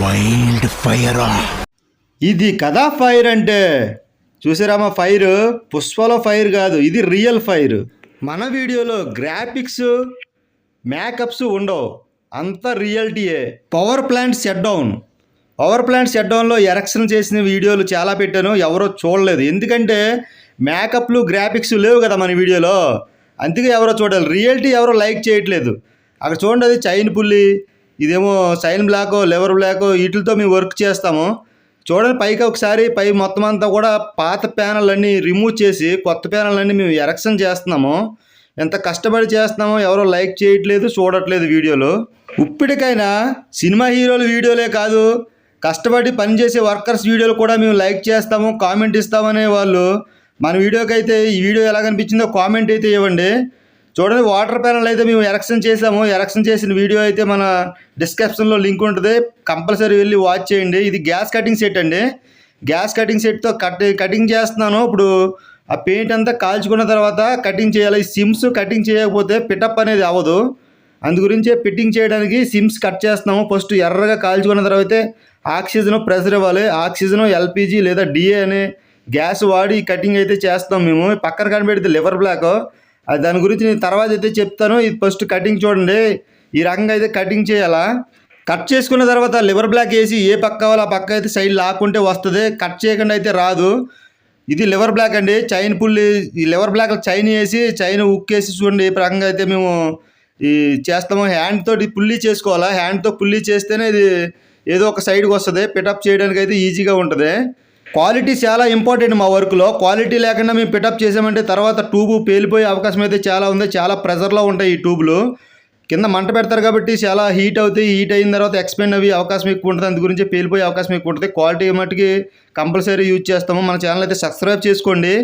Wild fire ఇది కదా fire అంటే. చూసారామా ఫైర్ పుష్పలో ఫైర్ కాదు ఇది రియల్ ఫైర్ మన వీడియోలో గ్రాఫిక్స్ మేకప్స్ ఉండవు. అంత రియాలిటీయే power plant shut down power plant shut డౌన్లో ఎరక్షన్ చేసిన వీడియోలు చాలా పెట్టాను ఎవరో చూడలేదు. ఎందుకంటే మేకప్లు గ్రాఫిక్స్ లేవు కదా మన వీడియోలో. అందుకే ఎవరో చూడాలి రియాలిటీ ఎవరో లైక్ చేయట్లేదు. అక్కడ చూడండి అది చైన్ పుల్లి ఇదేమో సైన్ బ్లాకో లెవర్ బ్లాకో వీటితో మేము వర్క్ చేస్తాము. చూడండి పైకి ఒకసారి పై మొత్తం అంతా కూడా పాత ప్యానల్ అన్నీ రిమూవ్ చేసి కొత్త ప్యానల్ అన్నీ మేము ఎరక్షన్ చేస్తున్నాము. ఎంత కష్టపడి చేస్తున్నామో ఎవరో లైక్ చేయట్లేదు చూడట్లేదు వీడియోలు. ఇప్పటికైనా సినిమా హీరోల వీడియోలే కాదు కష్టపడి పనిచేసే వర్కర్స్ వీడియోలు కూడా మేము లైక్ చేస్తాము కామెంట్ ఇస్తామనే వాళ్ళు. మన వీడియోకి అయితే ఈ వీడియో ఎలా కనిపించిందో కామెంట్ అయితే ఇవ్వండి. చూడండి వాటర్ ప్యానల్ అయితే మేము ఎరక్షన్ చేసాము. ఎరక్షన్ చేసిన వీడియో అయితే మన డిస్క్రిప్షన్లో లింక్ ఉంటుంది. కంపల్సరీ వెళ్ళి వాచ్ చేయండి. ఇది గ్యాస్ కటింగ్ సెట్ అండి. గ్యాస్ కటింగ్ సెట్తో కట్ కటింగ్ చేస్తున్నాను. ఇప్పుడు ఆ పెయింట్ అంతా కాల్చుకున్న తర్వాత కటింగ్ చేయాలి. ఈ సిమ్స్ కటింగ్ చేయకపోతే పిటప్ అనేది అవ్వదు. అందు గురించే ఫిట్టింగ్ చేయడానికి సిమ్స్ కట్ చేస్తున్నాము. ఫస్ట్ ఎర్రగా కాల్చుకున్న తర్వాత ఆక్సిజన్ ప్రెషర్ ఇవ్వాలి. ఆక్సిజన్ ఎల్పిజి లేదా డిఏ అనే గ్యాస్ వాడి కటింగ్ అయితే చేస్తాం మేము. పక్కన కనిపెడితే లివర్ బ్లాక్. అది దాని గురించి నేను తర్వాత అయితే చెప్తాను. ఇది ఫస్ట్ కటింగ్ చూడండి. ఈ రకంగా అయితే కటింగ్ చేయాలా? కట్ చేసుకున్న తర్వాత లివర్ బ్లాక్ వేసి ఏ పక్క కావాలో ఆ పక్క అయితే సైడ్ లాక్కుంటే వస్తుంది. కట్ చేయకుండా అయితే రాదు. ఇది లివర్ బ్లాక్ అండి. చైన్ పుల్లి ఈ లివర్ బ్లాక్ చైన్ వేసి చైన్ ఉక్కేసి చూడండి ఏ రకంగా అయితే మేము ఈ చేస్తాము. హ్యాండ్ తోటి పుల్లి చేసుకోవాలా? హ్యాండ్తో పుల్లి చేస్తేనే ఇది ఏదో ఒక సైడ్కి వస్తుంది. పిటప్ చేయడానికి అయితే ఈజీగా ఉంటుంది. క్వాలిటీ చాలా ఇంపార్టెంట్ మా వర్క్లో. క్వాలిటీ లేకుండా మేము పిటప్ చేసామంటే తర్వాత ట్యూబ్ పేలిపోయే అవకాశం అయితే చాలా ఉంది. చాలా ప్రెజర్లో ఉంటాయి ఈ ట్యూబ్లు. కింద మంట పెడతారు కాబట్టి చాలా హీట్ అవుతాయి. హీట్ అయిన తర్వాత ఎక్స్పెండ్ అవి అవకాశం ఎక్కువ ఉంటుంది. అందు గురించి పేలిపోయే అవకాశం ఎక్కువ ఉంటుంది. క్వాలిటీ మట్టుకి కంపల్సరీ యూజ్ చేస్తాము. మన ఛానల్ అయితే సబ్స్క్రైబ్ చేసుకోండి.